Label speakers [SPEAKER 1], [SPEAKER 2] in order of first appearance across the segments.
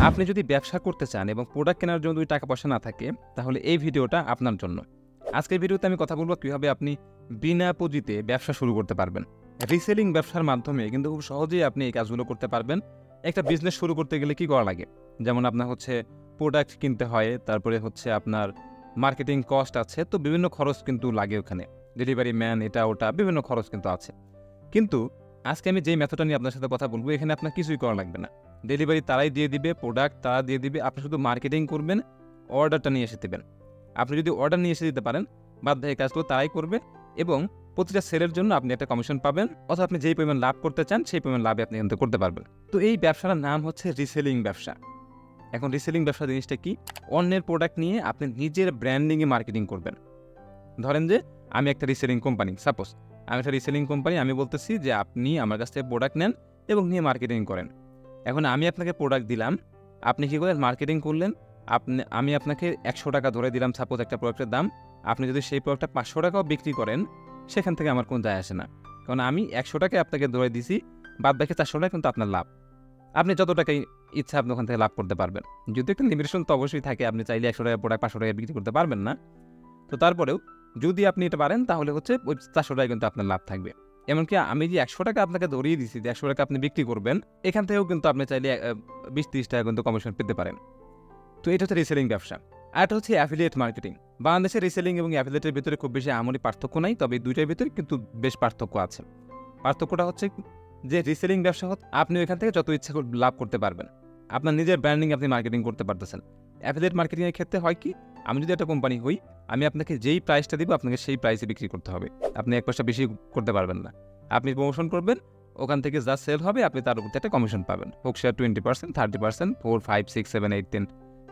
[SPEAKER 1] আপনি যদি ব্যবসা করতে চান এবং প্রোডাক্ট কেনার জন্য যদি টাকা পয়সা না থাকে, তাহলে এই ভিডিওটা আপনার জন্য। আজকের ভিডিওতে আমি কথা বলব কীভাবে আপনি বিনা পুঁজিতে ব্যবসা শুরু করতে পারবেন। রিসেলিং ব্যবসার মাধ্যমে কিন্তু খুব সহজেই আপনি এই কাজগুলো করতে পারবেন। একটা বিজনেস শুরু করতে গেলে কি করা লাগে? যেমন আপনার হচ্ছে প্রোডাক্ট কিনতে হয়, তারপরে হচ্ছে আপনার মার্কেটিং কস্ট আছে, তো বিভিন্ন খরচ কিন্তু লাগে ওখানে। ডেলিভারি ম্যান এটা, ওটা, বিভিন্ন খরচ কিন্তু আছে। কিন্তু আজকে আমি যেই মেথডটা নিয়ে আপনার সাথে কথা বলব, এখানে আপনার কিছুই করা লাগবে না। ডেলিভারি তারাই দিয়ে দিবে প্রোডাক্ট তারা দিয়ে দিবে, আপনি শুধু মার্কেটিং করবেন অর্ডারটা নিয়ে এসে দেবেন। আপনি যদি অর্ডার নিয়ে এসে দিতে পারেন, বাদ এই কাজগুলো তারাই করবে এবং প্রতিটা সেলের জন্য আপনি একটা কমিশন পাবেন, অথবা আপনি যেই পরিমাণ লাভ করতে চান, সেই পরিমাণ লাভে আপনি কিন্তু করতে পারবেন। তো এই ব্যবসাটার নাম হচ্ছে রিসেলিং ব্যবসা। এখন রিসেলিং ব্যবসা জিনিসটা কি? অন্যের প্রোডাক্ট নিয়ে আপনি নিজের ব্র্যান্ডিংয়ে মার্কেটিং করবেন। ধরেন যে, আমি একটা রিসেলিং কোম্পানি সাপোজ আমি একটা রিসেলিং কোম্পানি আমি বলতেছি যে, আপনি আমার কাছ থেকে প্রোডাক্ট নেন এবং নিয়ে মার্কেটিং করেন। এখন আমি আপনাকে প্রোডাক্ট দিলাম। আপনি কী করেন মার্কেটিং করলেন? আপনি, আমি আপনাকে একশো টাকা ধরে দিলাম সাপোজ একটা প্রোডাক্টের দাম। আপনি যদি সেই প্রোডাক্টটা পাঁচশো টাকাও বিক্রি করেন, সেখান থেকে আমার কোনো যায় আসে না। কারণ আমি একশো টাকায় আপনাকে ধরে দিছি, বাদ বাকি চারশো টাকা কিন্তু আপনার লাভ। আপনি যত টাকাই ইচ্ছা আপনি ওখান থেকে লাভ করতে পারবেন। যদি একটা লিমিটেশন তো অবশ্যই থাকে, আপনি চাইলে একশো টাকা প্রোডাক্ট পাঁচশো টাকায় বিক্রি করতে পারবেন না। তো তারপরেও যদি আপনি এটা পারেন, তাহলে হচ্ছে ওই চারশো টাকা কিন্তু আপনার লাভ থাকবে। এমনকি আমি যে একশো টাকা আপনাকে ধরিয়ে দিছি যে একশো টাকা আপনি বিক্রি করবেন, এখান থেকেও কিন্তু আপনি চাইলে বিশ তিরিশ টাকা কিন্তু কমিশন পেতে পারেন। তো এটা হচ্ছে রিসেলিং ব্যবসা। আর এটা হচ্ছে অ্যাফিলিয়েট মার্কেটিং বাংলাদেশে রিসেলিং এবং অ্যাফিলিয়েটের ভিতরে খুব বেশি আমরি পার্থক্য নাই, তবে দুইটার ভিতরে কিন্তু বেশ পার্থক্য আছে। পার্থক্যটা হচ্ছে যে রিসেলিং ব্যবসা আপনি এখান থেকে যত ইচ্ছা লাভ করতে পারবেন। আপনার নিজের ব্র্যান্ডিং আপনি মার্কেটিং করতে পারতেছেন। অ্যাফিলিয়েট মার্কেটিংয়ের ক্ষেত্রে হয় কি আমি যদি একটা কোম্পানি হই, আমি আপনাকে যেই প্রাইসটা দিব, আপনাকে সেই প্রাইসে বিক্রি করতে হবে। আপনি এক পয়সা বেশি করতে পারবেন না। আপনি প্রমোশন করবেন, ওখান থেকে যা সেল হবে, আপনি তার উপর একটা কমিশন পাবেন। হোক share twenty percent thirty percent four five six seven eight ten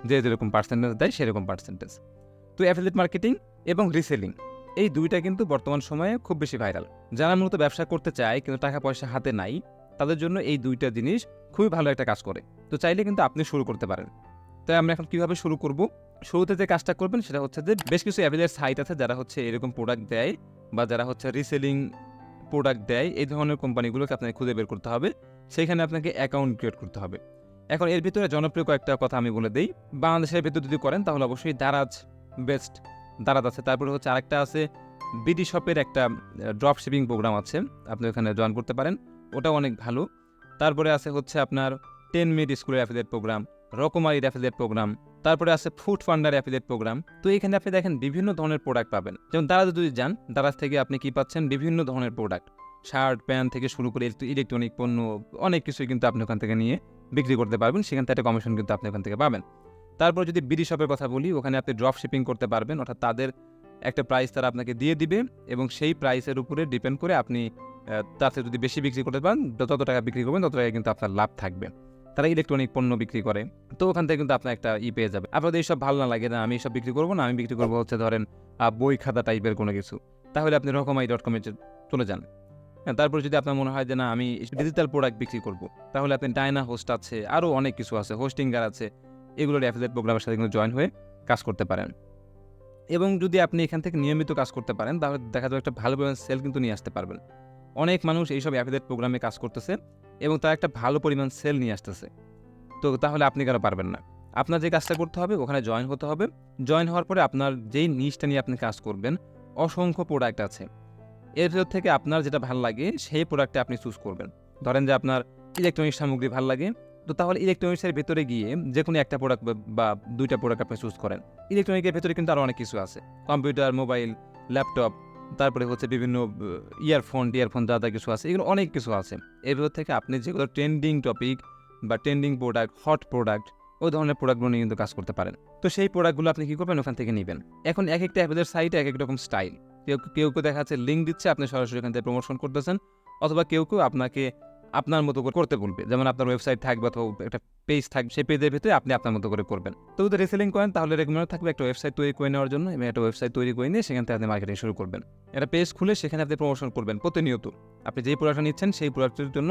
[SPEAKER 1] যে যেরকম পার্সেন্টেজ দেয়, সেরকম পার্সেন্টেজ তো অ্যাফিলিয়েট মার্কেটিং এবং রিসেলিং এই দুইটা কিন্তু বর্তমান সময়ে খুব বেশি ভাইরাল যারা মূলত ব্যবসা করতে চায়, কিন্তু টাকা পয়সা হাতে নাই, তাদের জন্য এই দুইটা জিনিস খুবই ভালো একটা কাজ করে। তো চাইলে কিন্তু আপনি শুরু করতে পারেন। তাই আমরা এখন কীভাবে শুরু করব? শুরুতে যে কাজটা করবেন সেটা হচ্ছে যে বেশ কিছু অ্যাভেলের সাইট আছে যারা হচ্ছে এরকম প্রোডাক্ট দেয় বা যারা হচ্ছে রিসেলিং প্রোডাক্ট দেয়, এই ধরনের কোম্পানিগুলোকে আপনাকে খুঁজে বের করতে হবে। সেইখানে আপনাকে অ্যাকাউন্ট ক্রিয়েট করতে হবে। এখন এর ভিতরে জনপ্রিয় কয়েকটা কথা আমি বলে দিই। বাংলাদেশের ভিতরে যদি করেন, তাহলে অবশ্যই দারাজ বেস্ট দারাজ আছে। তারপরে হচ্ছে আরেকটা আছে বিডি শপের একটা ড্রপ শিপিং প্রোগ্রাম আছে। আপনি ওখানে জয়েন করতে পারেন। ওটাও অনেক ভালো। তারপরে আছে হচ্ছে আপনার টেন মিনিট স্কুলের অ্যাফিলিয়েট প্রোগ্রাম রকমারির অ্যাফিলিয়েট প্রোগ্রাম তারপরে আছে ফুড ফান্ডার অ্যাফিলিয়েট প্রোগ্রাম তো এখানে আপনি দেখেন বিভিন্ন ধরনের প্রোডাক্ট পাবেন। যেমন দারাজ যদি যান, দারাজ থেকে আপনি কি পাচ্ছেন? বিভিন্ন ধরনের প্রোডাক্ট শার্ট, প্যান্ট থেকে শুরু করে ইলেকট্রনিক পণ্য, অনেক কিছুই কিন্তু আপনি ওখান থেকে নিয়ে বিক্রি করতে পারবেন। সেখান থেকে একটা কমিশন কিন্তু আপনি ওখান থেকে পাবেন। তারপর যদি বিডি শপের কথা বলি, ওখানে আপনি ড্রপ শিপিং করতে পারবেন। অর্থাৎ তাদের একটা প্রাইস তারা আপনাকে দিয়ে দিবে এবং সেই প্রাইসের উপরে ডিপেন্ড করে আপনি তাতে যদি বেশি বিক্রি করতে পারেন, যত টাকা বিক্রি করবেন, তত টাকা কিন্তু আপনার লাভ থাকবে। তারা ইলেকট্রনিক পণ্য বিক্রি করে। তো ওখান থেকে কিন্তু আপনার একটা ই পেয়ে যাবে। আপনাদের এইসব ভালো না লাগে না আমি এইসব বিক্রি করব না, আমি বিক্রি করব হচ্ছে ধরেন বই খাতা টাইপের কোনো কিছু। তাহলে আপনি রকমাই ডট কমে চলে যান। হ্যাঁ তারপর যদি আপনার মনে হয় যে না, আমি ডিজিটাল প্রোডাক্ট বিক্রি করব, তাহলে আপনি ডায়না হোস্ট আছে আরও অনেক কিছু আছে হোস্টিংগার আছে, এগুলোর অ্যাফিলিয়েট প্রোগ্রামের সাথে কিন্তু জয়েন হয়ে কাজ করতে পারেন। এবং যদি আপনি এখান থেকে নিয়মিত কাজ করতে পারেন, তাহলে দেখা যাবে একটা ভালো সেল কিন্তু নিয়ে আসতে পারবেন। অনেক মানুষ এইসব অ্যাফিলিয়েট প্রোগ্রামে কাজ করতেছে এবং তারা একটা ভালো পরিমাণ সেল নিয়ে আসতেছে। তো তাহলে আপনি কেন পারবেন না? আপনার যে কাজটা করতে হবে, ওখানে জয়েন হতে হবে। জয়েন হওয়ার পরে আপনার যেই নিচটা নিয়ে আপনি কাজ করবেন, অসংখ্য প্রোডাক্ট আছে। এর ভেতর থেকে আপনার যেটা ভালো লাগে, সেই প্রোডাক্টটা আপনি চুজ করবেন। ধরেন যে আপনার ইলেকট্রনিক্স সামগ্রী ভালো লাগে, তো তাহলে ইলেকট্রনিক্সের ভেতরে গিয়ে যে কোনো একটা প্রোডাক্ট বা দুইটা প্রোডাক্ট আপনি চুজ করেন। ইলেকট্রনিকের ভেতরে কিন্তু আরও অনেক কিছু আছে। কম্পিউটার মোবাইল ল্যাপটপ তারপরে হচ্ছে বিভিন্ন ইয়ারফোন টিয়ারফোন যা যা কিছু আছে, এগুলো অনেক কিছু আছে। ভেতর থেকে আপনি যেগুলো ট্রেন্ডিং টপিক বা ট্রেন্ডিং প্রোডাক্ট হট প্রোডাক্ট ওই ধরনের প্রোডাক্টগুলো নিয়ে কিন্তু কাজ করতে পারেন। তো সেই প্রোডাক্টগুলো আপনি কী করবেন? ওখান থেকে নেবেন। এখন এক একটা অ্যাপের সাইটে এক এক রকম স্টাইল কেউ কেউ কেউ দেখা যাচ্ছে লিঙ্ক দিচ্ছে, আপনি সরাসরি এখান থেকে প্রমোশন করতেছেন। অথবা কেউ কেউ আপনাকে আপনার মতো করে করতে বলবে। যেমন আপনার ওয়েবসাইট থাকবে অথবা একটা পেজ থাকবে, সেই পেজের ভিতরে আপনি আপনার মতো করে করবেন। তো যদি রিসেলিং করেন, তাহলে রেগুলার থাকবে একটা ওয়েবসাইট তৈরি করে নেওয়ার জন্য এবং একটা ওয়েবসাইট তৈরি করে নিয়ে সেখান থেকে আপনি মার্কেটিং শুরু করবেন। একটা পেজ খুলে সেখানে আপনি প্রমোশন করবেন প্রতিনিয়ত। আপনি যেই প্রোডাক্টটা নিচ্ছেন, সেই প্রোডাক্টের জন্য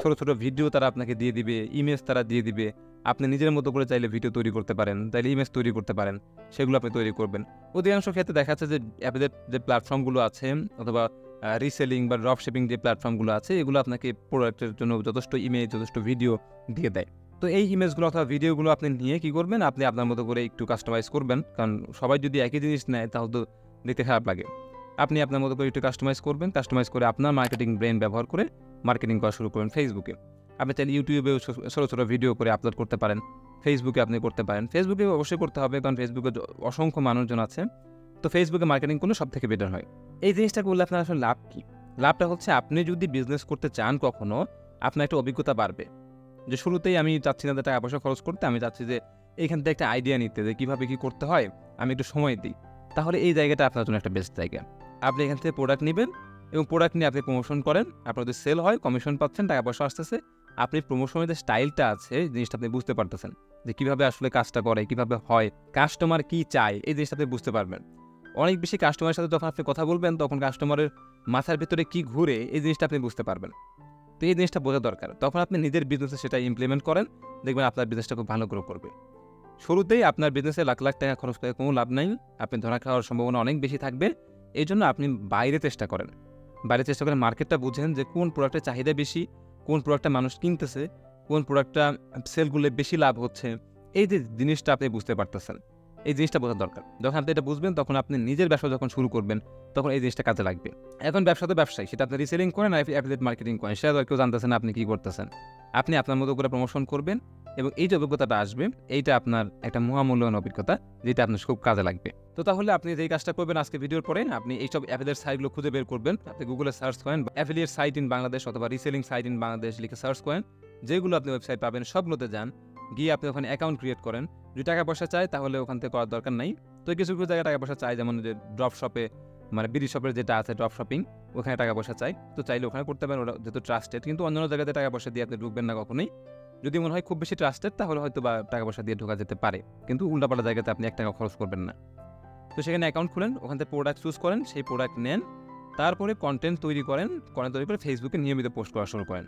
[SPEAKER 1] ছোটো ছোটো ভিডিও তারা আপনাকে দিয়ে দিবে ইমেজ তারা দিয়ে দিবে। আপনি নিজের মতো করে চাইলে ভিডিও তৈরি করতে পারেন, চাইলে ইমেজ তৈরি করতে পারেন, সেগুলো আপনি তৈরি করবেন। অধিকাংশ ক্ষেত্রে দেখা যাচ্ছে যে অ্যাপের যে প্ল্যাটফর্মগুলো আছে অথবা রিসেলিং বা ড্রপ শিপিং যে প্ল্যাটফর্মগুলো আছে, এগুলো আপনাকে প্রোডাক্টের জন্য যথেষ্ট ইমেজ যথেষ্ট ভিডিও দিয়ে দেয়। তো এই ইমেজগুলো অথবা ভিডিওগুলো আপনি নিয়ে কি করবেন? আপনি আপনার মতো করে একটু কাস্টমাইজ করবেন। কারণ সবাই যদি একই জিনিস নেয়, তাহলে তো দেখতে খারাপ লাগে। আপনি আপনার মতো করে একটু কাস্টমাইজ করবেন। কাস্টমাইজ করে আপনার মার্কেটিং ব্রেন ব্যবহার করে মার্কেটিং করা শুরু করবেন ফেসবুকে আপনি চাইলে ইউটিউবেও ছোটো ছোটো ভিডিও করে আপলোড করতে পারেন। ফেসবুকে আপনি করতে পারেন। ফেসবুকে অবশ্যই করতে হবে। কারণ ফেসবুকে অসংখ্য মানুষজন আছে। তো ফেসবুকে মার্কেটিং করলে সব থেকে বেটার হয়। এই জিনিসটা করলে আপনার আসলে লাভ কী? লাভটা হচ্ছে আপনি যদি বিজনেস করতে চান কখনো, আপনার একটা অভিজ্ঞতা বাড়বে। যে শুরুতেই আমি চাচ্ছি না টাকা পয়সা খরচ করতে, আমি চাচ্ছি যে এইখান থেকে একটা আইডিয়া নিতে, যে কীভাবে কী করতে হয়, আমি একটু সময় দিই। তাহলে এই জায়গাটা আপনার জন্য একটা বেস্ট জায়গা। আপনি এখান থেকে প্রোডাক্ট নেবেন এবং প্রোডাক্ট নিয়ে আপনি প্রমোশন করেন, আপনার যদি সেল হয় কমিশন পাচ্ছেন, টাকা পয়সা আসতেছে, আপনি প্রমোশনের যে স্টাইলটা আছে জিনিসটা আপনি বুঝতে পারতেছেন। যে কীভাবে আসলে কাজটা করে, কীভাবে হয় কাস্টমার কী চায়, এই জিনিসটা আপনি বুঝতে পারবেন। অনেক বেশি কাস্টমারের সাথে যখন আপনি কথা বলবেন, তখন কাস্টমারের মাথার ভিতরে কি ঘুরে এই জিনিসটা আপনি বুঝতে পারবেন। তো এই জিনিসটা বোঝা দরকার। তখন আপনি নিজের বিজনেসে সেটা ইমপ্লিমেন্ট করেন, দেখবেন আপনার বিজনেসটা খুব ভালো গ্রো করবে। শুরুতেই আপনার বিজনেসে লাখ লাখ টাকা খরচ করে কোনো লাভ নাই, আপনি ধরা খাওয়ার সম্ভাবনা অনেক বেশি থাকবে এই জন্য আপনি বাইরে চেষ্টা করেন। বাইরে চেষ্টা করেন মার্কেটটা বুঝেন যে কোন প্রোডাক্টের চাহিদা বেশি, কোন প্রোডাক্টটা মানুষ কিনতেছে, কোন প্রোডাক্টটা সেলগুলো বেশি লাভ হচ্ছে, এই যে জিনিসটা আপনি বুঝতে পারতেছেন। এই জিনিসটা বোঝা দরকার। যখন আপনি এটা বুঝবেন, তখন আপনি নিজের ব্যবসা যখন শুরু করবেন, তখন এই জিনিসটা কাজে লাগবে। এখন ব্যবসা তো ব্যবসায়ী, সেটা আপনি রিসেলিং করেন আর অ্যাফিলিয়েট মার্কেটিং করেন সেটা তো কেউ জানতেছেন আপনি কী করতেছেন। আপনি আপনার মতো করে প্রমোশন করবেন এবং এই যে অভিজ্ঞতাটা আসবে, এইটা আপনার একটা মহামূল্যবান অভিজ্ঞতা যেটা আপনার খুব কাজে লাগবে। তো তাহলে আপনি যেই কাজটা করবেন আজকে ভিডিওর পরে, আপনি এইসব অ্যাফিলিয়েট সাইটগুলো খুঁজে বের করবেন। আপনি গুগলে সার্চ করেন অ্যাফিলিয়েট সাইট ইন বাংলাদেশ অথবা রিসেলিং সাইট ইন বাংলাদেশ লিখে সার্চ করেন। যেগুলো আপনি ওয়েবসাইট পাবেন, সবগুলোতে যান। গিয়ে আপনি ওখানে অ্যাকাউন্ট ক্রিয়েট করেন। যদি টাকা পয়সা চায়, তাহলে ওখান থেকে করার দরকার নাই। তো কিছু কিছু জায়গায় টাকা পয়সা চাই যেমন যে ড্রপ শপে মানে বিডি শপের যেটা আছে ড্রপ শপিং ওখানে টাকা পয়সা চাই তো চাইলে ওখানে করতে পারেন, ওরা যেহেতু ট্রাস্টেড কিন্তু অন্যান্য জায়গাতে টাকা পয়সা দিয়ে আপনি ঢুকবেন না কখনোই। যদি মনে হয় খুব বেশি ট্রাস্টেড তাহলে হয়তো বা টাকা পয়সা দিয়ে ঢোকা যেতে পারে। কিন্তু উল্টাপাল্টা জায়গাতে আপনি এক টাকা খরচ করবেন না। তো সেখানে অ্যাকাউন্ট খুলেন, ওখান থেকে প্রোডাক্ট চুজ করেন, সেই প্রোডাক্ট নেন। তারপরে কন্টেন্ট তৈরি করেন কন্টেন্ট তৈরি করে ফেসবুকে নিয়মিত পোস্ট করা শুরু করেন।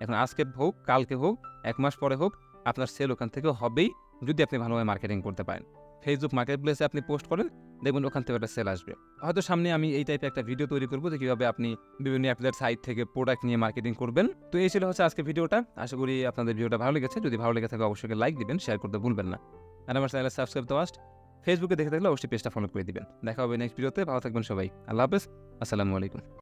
[SPEAKER 1] এখন আজকে হোক, কালকে হোক, এক মাস পরে হোক, আপনার সেল ওখান থেকে হবেই। যদি আপনি ভালোভাবে মার্কেটিং করতে পারেন। ফেসবুক মার্কেট প্লেসে আপনি পোস্ট করেন দেখবেন ওখান থেকে একটা সেল আসবে। হয়তো সামনে আমি এই টাইপের একটা ভিডিও তৈরি করব যে কীভাবে আপনি বিভিন্ন অ্যাপলের সাইট থেকে প্রোডাক্ট নিয়ে মার্কেটিং করবেন। তো এই ছিল হচ্ছে আজকে ভিডিওটা আশা করি আপনাদের ভিডিওটা ভালো লেগেছে। যদি ভালো লেগে থাকে অবশ্যই লাইক দিবেন শেয়ার করতে ভুলবেন না। আর আমার চ্যানেলে সাবস্ক্রাইব তো মাস্ট ফেসবুকে দেখে থাকলে অবশ্যই পেজটা ফলো করে দিবেন। দেখা হবে নেক্সট ভিডিওতে ভালো থাকবেন সবাই। আল্লাহ হাফেজ। আসসালামু আলাইকুম।